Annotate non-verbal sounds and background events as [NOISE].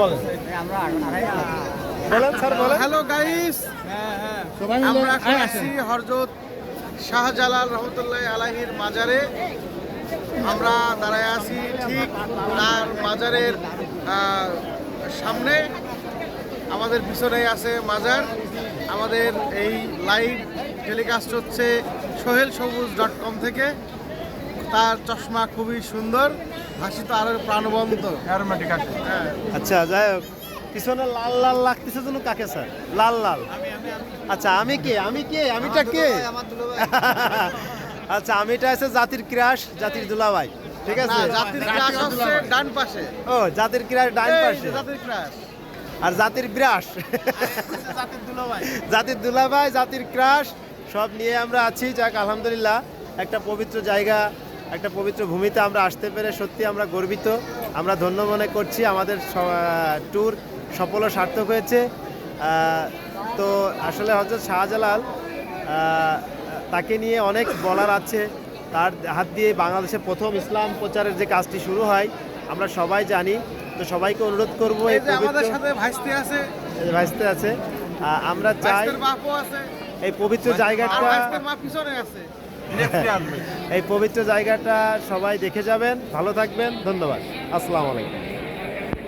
বলেন। বলেন স্যার বলেন। হ্যালো গাইস আমরা এখন আছি হরজত শাহজালাল রহমতুল্লাহ আলাহির মাজারে। আমরা দাঁড়ায় আছি ঠিক তার মাজারের সামনে। আমাদের পিছনে আছে মাজার। আমাদের এই লাইভ টেলিকাস্ট হচ্ছে সোহেল সবুজ ডট কম থেকে। তার চশমা খুবই সুন্দর হাসি তো আরও প্রাণবন্ত। হ্যাঁ। আচ্ছা যাই হোক পিছনে লাল লাল লাগতেছে যেন কাকে স্যার? লাল লাল। আচ্ছা আমি কে? আমি কে? আমিটা কে? [LAUGHS] আচ্ছা আমিটা আছে জাতির ক্রাশ জাতির দুলাভাই। ঠিক আছে? জাতির ক্রাশ হচ্ছে ডান পাশে। ও জাতির ক্রাশ ডাইন এই পাশে। জাতির ক্রাশ। আর জাতির ব্রাশ। [LAUGHS] জাতির দুলাভাই। জাতির দুলাভাই জাতির ক্রাশ সব নিয়ে আমরা আছি। যাক আলহামদুলিল্লাহ একটা পবিত্র জায়গা একটা পবিত্র ভূমিতে আমরা আসতে পেরে সত্যি আমরা গর্বিত। আমরা ধন্য মনে করছি আমাদের ট্যুর সফল সার্থক হয়েছে। তো আসলে হজরত শাহজালাল তাকে নিয়ে অনেক বলার আছে। তার হাত দিয়ে বাংলাদেশে প্রথম ইসলাম প্রচারের যে কাজটি শুরু হয় আমরা সবাই জানি। তো সবাইকে অনুরোধ করব ভাইস্তি আছে। আমরা চাই এই পবিত্র জায়গাটা পিছনে আছে। এই পবিত্র জায়গাটা সবাই দেখে যাবেন ভালো থাকবেন ধন্যবাদ। আসসালামু আলাইকুম।